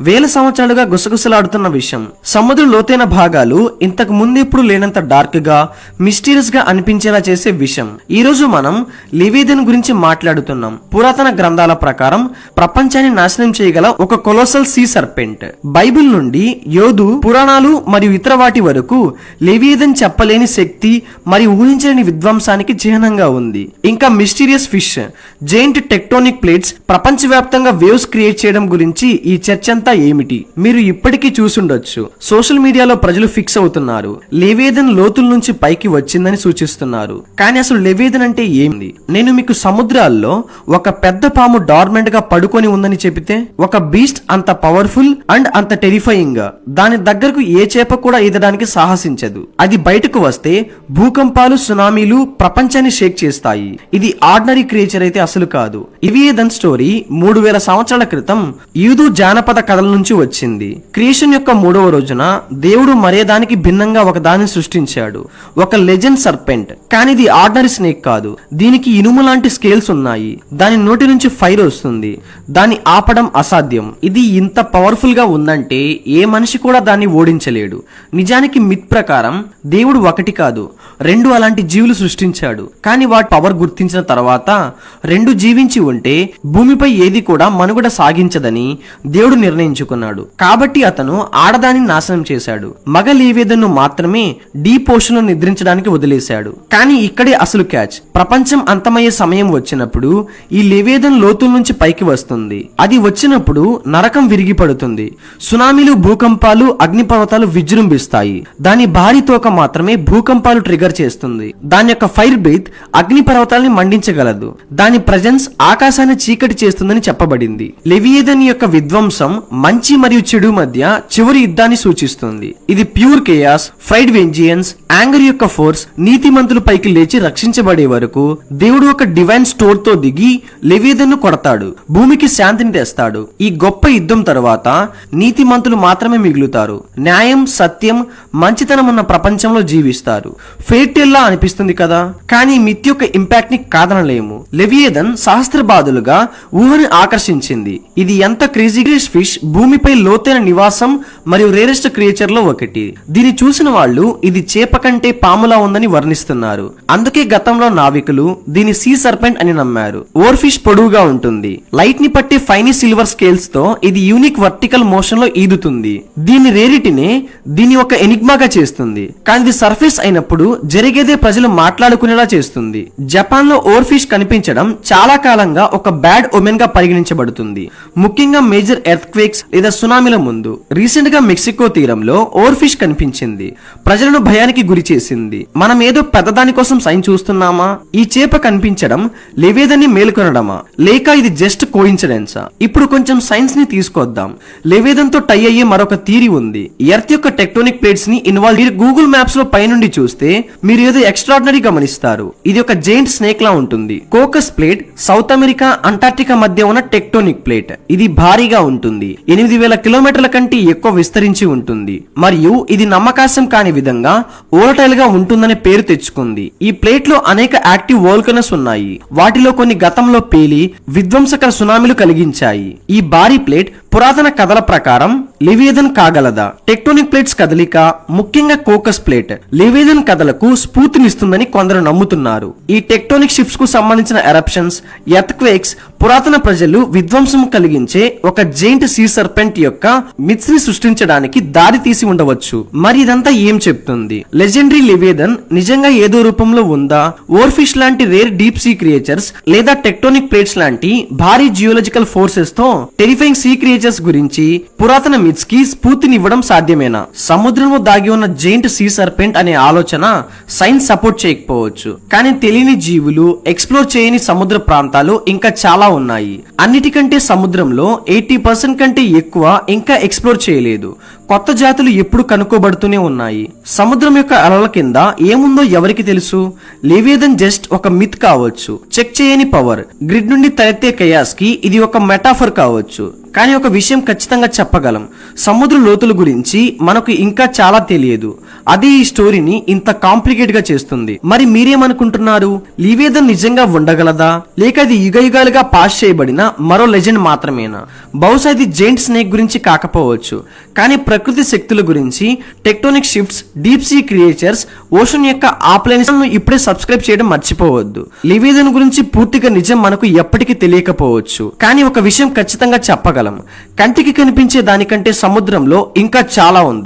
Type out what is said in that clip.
వేల సంవత్సరాలుగా గుసగుసలాడుతున్న విషయం. సముద్ర లోతైన భాగాలు ఇంతకు ముందు ఇప్పుడు లేనంత డార్క్గా మిస్టీరియస్గా అనిపించేలా చేసే విషయం. ఈ రోజు మనం లివేదన్ గురించి మాట్లాడుతున్నాం. పురాతన గ్రంథాల ప్రకారం ప్రపంచాన్ని నాశనం చేయగల ఒక కొలోసల్ సీ సర్పెంట్. బైబిల్ నుండి యోధు పురాణాలు మరియు ఇతర వాటి వరకు లివేదన్ చెప్పలేని శక్తి మరియు ఊహించలేని విధ్వంసానికి చిహ్నంగా ఉంది. ఇంకా mysterious fish giant tectonic plates ప్రపంచవ్యాప్తంగా వేవ్స్ క్రియేట్ చేయడం గురించి ఈ చర్చ అంతా ఏమిటి? మీరు ఇప్పటికీ చూసుండొచ్చు. సోషల్ మీడియాలో ప్రజలు ఫిక్స్ అవుతున్నారు. లెవేదన్ లోతుల నుంచి పైకి వచ్చిందని సూచిస్తున్నారు. కానీ అసలు లెవేదన్ అంటే ఏంది నేను మీకు సముద్రాల్లో ఒక పెద్ద పాము డార్మెంట్గా పడుకొని ఉందని చెబితే ఒక బీస్ట్ అంత పవర్ఫుల్ అండ్ అంత టెరిఫైయింగ్. గా దాని దగ్గరకు ఏ చేప కూడా ఈదడానికి సాహసించదు. అది బయటకు వస్తే భూకంపాలు సునామీలు ప్రపంచాన్ని షేక్ చేస్తాయి. ఇది ఆర్డినరీ క్రియేచర్ అయితే అసలు కాదు. ఇవియేదన్ స్టోరీ మూడు వేల సంవత్సరాల క్రితం యూదు జానపద కథల నుంచి వచ్చింది. క్రియేషన్ యొక్క మూడవ రోజున దేవుడు మరేదానికి భిన్నంగా ఒక దాన్ని సృష్టించాడు. ఒక లెజెండ్ సర్పెంట్. కానీ ఇది ఆర్డినరీ స్నేక్ కాదు. దీనికి ఇనుము లాంటి స్కేల్స్ ఉన్నాయి. దాని నోటి నుంచి ఫైర్ వస్తుంది. దాన్ని ఆపడం అసాధ్యం. ఇది ఇంత పవర్ఫుల్గా ఉందంటే ఏ మనిషి కూడా దాన్ని ఓడించలేడు. నిజానికి మిత్ ప్రకారం దేవుడు ఒకటి కాదు. రెండు అలాంటి జీవులు సృష్టించాడు. కానీ వాటి పవర్ గుర్తించిన తర్వాత రెండు జీవించి ఉంటే భూమిపై ఏది కూడా మనుగడ సాగించదని దేవుడు నిర్ణయించుకున్నాడు కాబట్టి అతను ఆడదాన్ని నాశనం చేశాడు. మగ లీవేదన్ను మాత్రమే డీ పోషన్ నిద్రించడానికి వదిలేశాడు. కానీ ఇక్కడే అసలు క్యాచ్. ప్రపంచం అంతమయ్యే సమయం వచ్చినప్పుడు ఈ లేవేదన్ లోతుల నుంచి పైకి వస్తుంది. అది వచ్చినప్పుడు నరకం విరిగి పడుతుంది. సునామీలు భూకంపాలు అగ్నిపర్వతాలు విజృంభిస్తాయి. దాని భారీ తోక మాత్రమే భూకంపాలు ట్రిగర్ చేస్తుంది. దాని యొక్క ఫైర్ బ్రీత్ అగ్నిపర్వతాలని మండించగలదు. దాని ప్రజెన్స్ ఆకాశాన్ని చీకటి చేస్తుందని చెప్పబడింది. లెవియేదన్ యొక్క విధ్వంసం మంచి మరియు చెడు మధ్య చివరి యుద్ధాన్ని సూచిస్తుంది. ఇది pure chaos pride vengeance anger యొక్క ఫోర్స్ నీతిమంతుల పైకి లేచి రక్షించబడే వరకు దేవుడు ఒక డివైన్ స్టోర్తో దిగి లెవేదన్ను కొడతాడు. భూమికి శాంతిని తెస్తాడు. ఈ గొప్ప యుద్ధం తరువాత నీతిమంతులు మాత్రమే మిగులుతారు. న్యాయం సత్యం మంచితనం ఉన్న ప్రపంచంలో జీవిస్తారు. ఫేర్టెల్లా అనిపిస్తుంది కదా? కానీ మిత్ యొక్క ఇంపాక్ట్ని కాదనలేము. లెవియేదన్ సహస్రబాదులుగా ఊహని ఆకర్షించింది. ఇది ఎంత క్రేజీ ఫిష్ భూమిపై లోతైన నివాసం మరియు రేరెస్ట్ క్రియేచర్లో ఒకటి. దీన్ని చూసిన వాళ్ళు ఇది చేప కంటే పాములా ఉందని వర్ణిస్తున్నారు. అందుకే గతంలో నావికులు దీని సీ సర్పెంట్ అని నమ్మారు. ఓర్ఫిష్ పొడవుగా ఉంటుంది. లైట్ని పట్టి ఫైనీ సిల్వర్ స్కేల్స్తో ఇది యూనిక్ వర్టికల్ మోషన్లో ఈదుతుంది. దీని రేరిటినే దీని ఒక ఎనిగ్మాగా చేస్తుంది. కానీ ఇది సర్ఫేస్ అయినప్పుడు జరిగేదే ప్రజలు మాట్లాడుకునేలా చేస్తుంది. జపాన్లో ఓర్ఫిష్ కనిపించడం చాలా కాలంగా ఒక బ్యాడ్ ఒమెన్గా పరిగణించబడుతుంది. ముఖ్యంగా మేజర్ ఎర్త్ ఎర్త్క్వేక్స్ లేదా సునామీల ముందు. రీసెంట్గా మెక్సికో తీరంలో ఓర్ఫిష్ కనిపించింది. ప్రజలను భయానికి గురి చేసింది. మనం ఏదో పెద్దదాని కోసం సైన్ చూస్తున్నామా? ఈ చేప కనిపించడం లేవేదని మేల్కొనడమా? లేక ఇది జస్ట్ కోయిన్సిడెన్సా ఇప్పుడు కొంచెం సైన్స్ని తీసుకొద్దాం. లేవేదంతో టై అయ్యే మరొక థీరీ ఉంది. ఎర్త్ యొక్క టెక్టోనిక్ ప్లేట్స్ని ఇన్వాల్వ్ మీరు గూగుల్ మ్యాప్స్లో పైనుండి చూస్తే మీరు ఏదో ఎక్స్ట్రాడినరీ గమనిస్తారు. ఇది ఒక జైంట్ స్నేక్ లా ఉంటుంది. Cocos plate South America Antarctica మధ్య ఉన్న టెక్టోనిక్ ప్లేట్ ఇది భారీగా ఉంటుంది. ఎనిమిది వేల కిలోమీటర్ల కంటే ఎక్కువ విస్తరించి ఉంటుంది. మరియు ఇది నమ్మకాశం కాని విధంగా ఓరటైల్గా ఉంటుందనే పేరు తెచ్చుకుంది. ఈ ప్లేట్లో అనేక యాక్టివ్ వోల్కనస్ ఉన్నాయి. వాటిలో కొన్ని గతంలో పేలి విధ్వంసకర సునామీలు కలిగించాయి. ఈ భారీ ప్లేట్ పురాతన కథల ప్రకారం లివియదన్ కాగలదా? టెక్టోనిక్ ప్లేట్స్ కదలిక ముఖ్యంగా కోకస్ ప్లేట్. లివియదన్ కథలకు స్ఫూర్తినిస్తుందని కొందరు నమ్ముతున్నారు. ఈ టెక్టోనిక్ షిఫ్ట్స్కు సంబంధించిన ఎరప్షన్స్ ఎర్త్క్వేక్స్ పురాతన ప్రజలు విధ్వంసం కలిగించే ఒక జైంట్ సీ సర్పెంట్ యొక్క మిత్స్ని సృష్టించడానికి దారి తీసి ఉండవచ్చు. మరి ఇదంతా ఏం చెప్తుంది? లెజెండరీ లివేదన్ నిజంగా ఏదో రూపంలో ఉందా? ఓర్ఫిష్ లాంటి రేర్ డీప్ సీ క్రియేచర్స్ లేదా టెక్టోనిక్ ప్లేట్స్ లాంటి భారీ జియోలజికల్ ఫోర్సెస్తో టెరిఫైంగ్ సీ క్రియేచర్స్ గురించి పురాతన మిత్స్కి స్ఫూర్తినివ్వడం సాధ్యమేనా? సముద్రంలో దాగి ఉన్న జైంట్ సీ సర్పెంట్ అనే ఆలోచన సైన్స్ సపోర్ట్ చేయకపోవచ్చు. కానీ తెలియని జీవులు ఎక్స్ప్లోర్ చేయని సముద్ర ప్రాంతాలు ఇంకా చాలా ఉన్నాయి. అన్నిటికంటే సముద్రంలో ఎయిటీ పర్సెంట్ కంటే ఎక్కువ ఇంకా ఎక్స్ప్లోర్ చేయలేదు. కొత్త జాతులు ఎప్పుడు కనుక్కోబడుతూనే ఉన్నాయి. సముద్రం యొక్క అలల కింద ఏముందో ఎవరికి తెలుసు? లేవేదన్ జస్ట్ ఒక మిత్ కావచ్చు. చెక్ చేయని పవర్. గ్రిడ్ నుండి తలెత్తే కయాస్కి ఇది ఒక మెటాఫర్ కావచ్చు. కానీ ఒక విషయం ఖచ్చితంగా చెప్పగలం. సముద్ర లోతుల గురించి మనకు ఇంకా చాలా తెలియదు. అది ఈ స్టోరీని ఇంత కాంప్లికేట్గా చేస్తుంది. మరి మీరేమనుకుంటున్నారు? లివేదన్ నిజంగా ఉండగలదా? లేక అది యుగ యుగాలుగా పాస్ చేయబడిన మరో లెజెండ్ మాత్రమేనా? బహుశా ఇది జెయింట్ స్నేక్ గురించి కాకపోవచ్చు. కానీ ప్రకృతి శక్తుల గురించి tectonic shifts deep sea creatures ocean యొక్క ఆ ఇప్పుడే సబ్స్క్రైబ్ చేయడం మర్చిపోవద్దు. లివేదన్ గురించి పూర్తిగా నిజం మనకు ఎప్పటికీ తెలియకపోవచ్చు. కానీ ఒక విషయం ఖచ్చితంగా చెప్పగలం. కంటికి కనిపించే దానికంటే సముద్రంలో ఇంకా చాలా ఉంది.